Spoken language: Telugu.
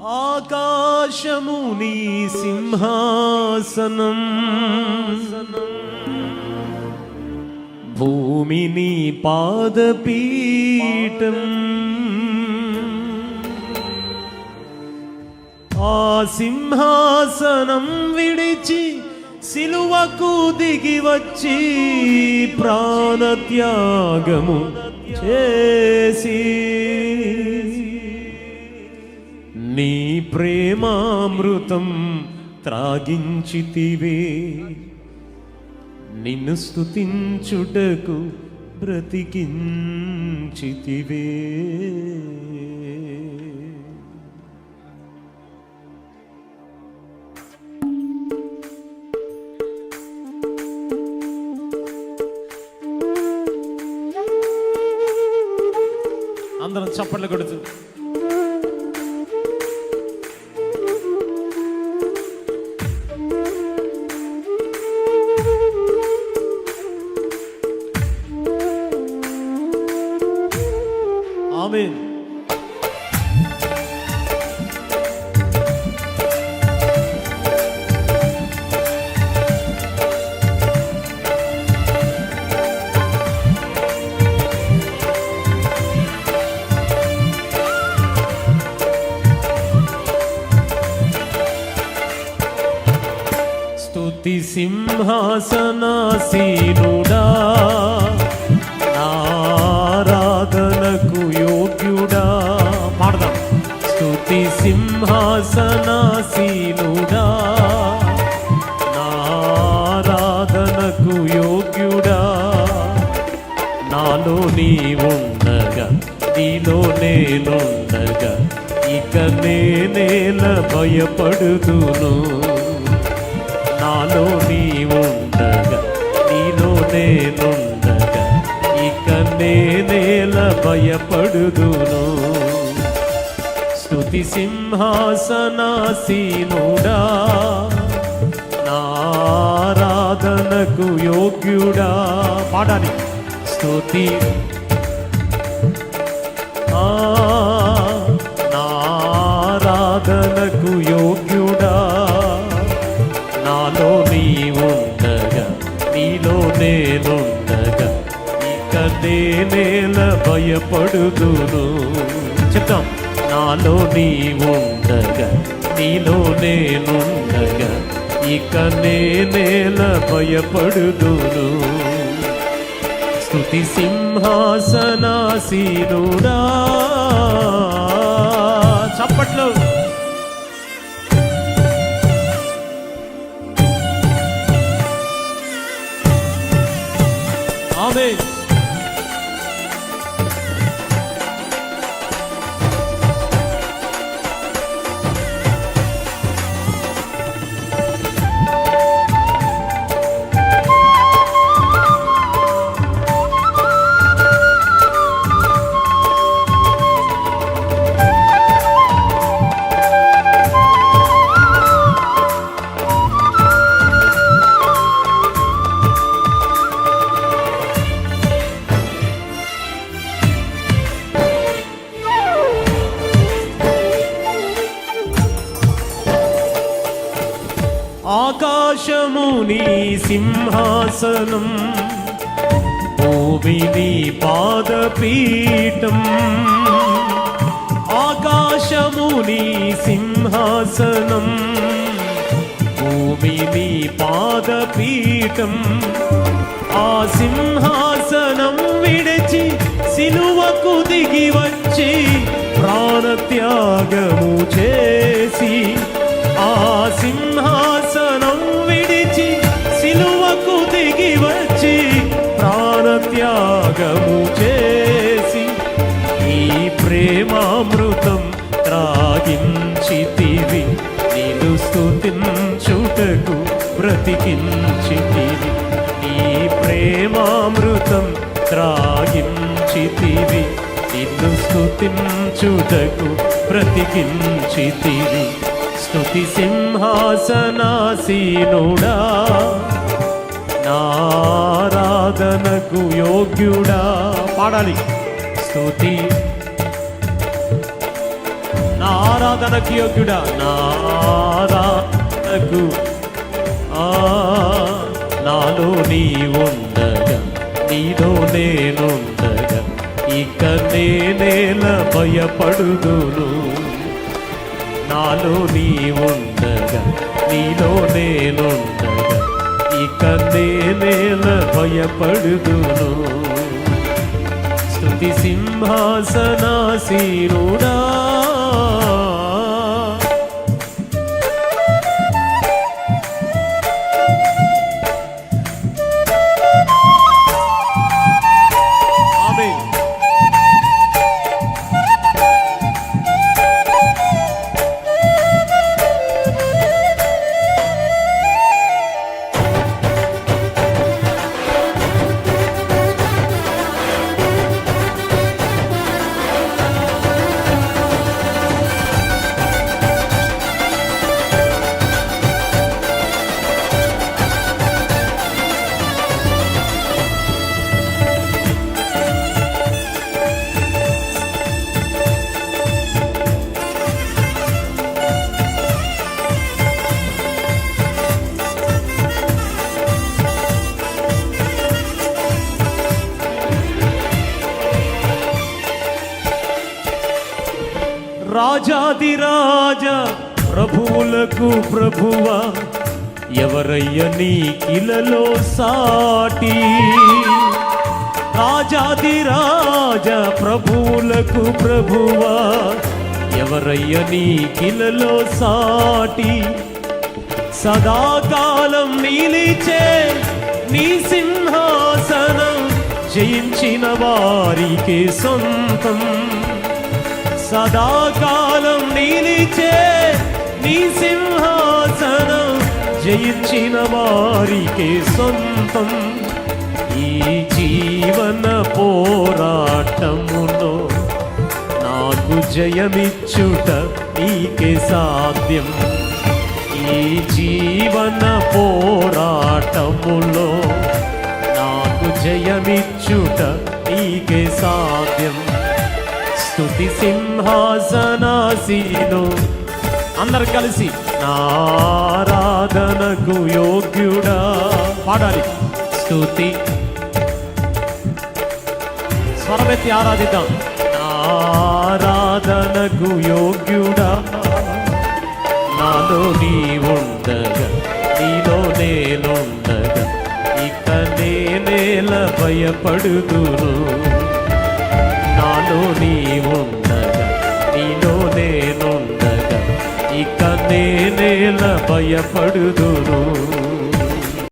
ఆకాశము నీ సింహాసనం. భూమి నీ పాదపీఠం. ఆ సింహాసనం విడిచి సిలువకు దిగి వచ్చి ప్రాణత్యాగము చేసి నీ ప్రేమామృతం త్రాగించితివే. నిన్ను స్థుతించుటకు బ్రతికించితివే. అందరం చప్పట్లు కొడుతుంది స్తుతి సింహాసనాసీనుడా నారాధనకు యోగ్యుడా. పాడదాం. స్తుతి సింహాసనాసీనుడా నారాధనకు యోగ్యుడా. నాలో నీ ఉండగా నీలో నేనుండగా ఇక నేనేల భయపడుతును నాలో నీవుండగా నీలో నేనుండగా ఇక నేనేల భయపడుదును స్థుతి సింహాసనాసీనుడా నారాధనకు యోగ్యుడా. పాడాలి. స్థుతి భయపడుదును. చెప్తాం నాలో నీ ఉండగా నీలో నేనుండగా ఇక నేనేల భయపడుదును. స్థుతి సింహాసనాసీనుడా. చప్పట్లు. ఆమె ఆకాశము నీ సింహాసనం భూమి నీ పాదపీఠం. ఆకాశము నీ సింహాసనం భూమి నీ పాదపీఠం. ఆ సింహాసనం విడిచి సిలువకు దిగి వచ్చి ప్రాణత్యాగము చేసి స్తుతించుటకు బ్రతికించితివి. ఈ ప్రేమామృతం త్రాగించితివి. నిన్ను స్తుతించుటకు బ్రతికించితివి. స్తుతి సింహాసనాసీనుడా నారాధనకు యోగ్యుడా. పాడాలి. స్తుతి ఆరాధనకి యోగ్యుడా? నారాధనకు. నాలో నీ ఉండగా నీలో నేనుండగా ఇక నేనేల భయపడుదును నాలో నీ ఉండగా నీలో నేనుండగా ఇక నేనేల భయపడుదును స్తుతి సింహాసనాసీనుడా. రాజాదిరాజ ప్రభువులకు ప్రభువ ఎవరయ్య నీ కిలలో సాటి? రాజాదిరాజ ప్రభువులకు ప్రభువ ఎవరయ్య నీ కిలలో సాటి? సదాకాలం నిలిచే నీ సింహాసనం జయించిన వారికి సొంతం. సదాకాలం నీలిచే నీ సింహాసనం జయించిన వారికి సొంతం. ఈ జీవన పోరాటములో నాకు జయమిచ్చుట నీకే సాధ్యం. ఈ జీవన పోరాటములో నాకు జయమిచ్చుట నీకే సాధ్యం. స్థుతి సింహాసనాసీను. అందరు కలిసి నారాధనకు యోగ్యుడా. పాడాలి. స్థుతి. స్వరమెత్తి ఆరాధిద్దాం. నారాధనకు యోగ్యుడా. నాలో నీ ఉండగా నీలో నేనుండగా ఇక నేనేల భయపడుదును. నాలో నీవుండగా నీలో నేనుండగా ఇక నేనేల భయపడుదును.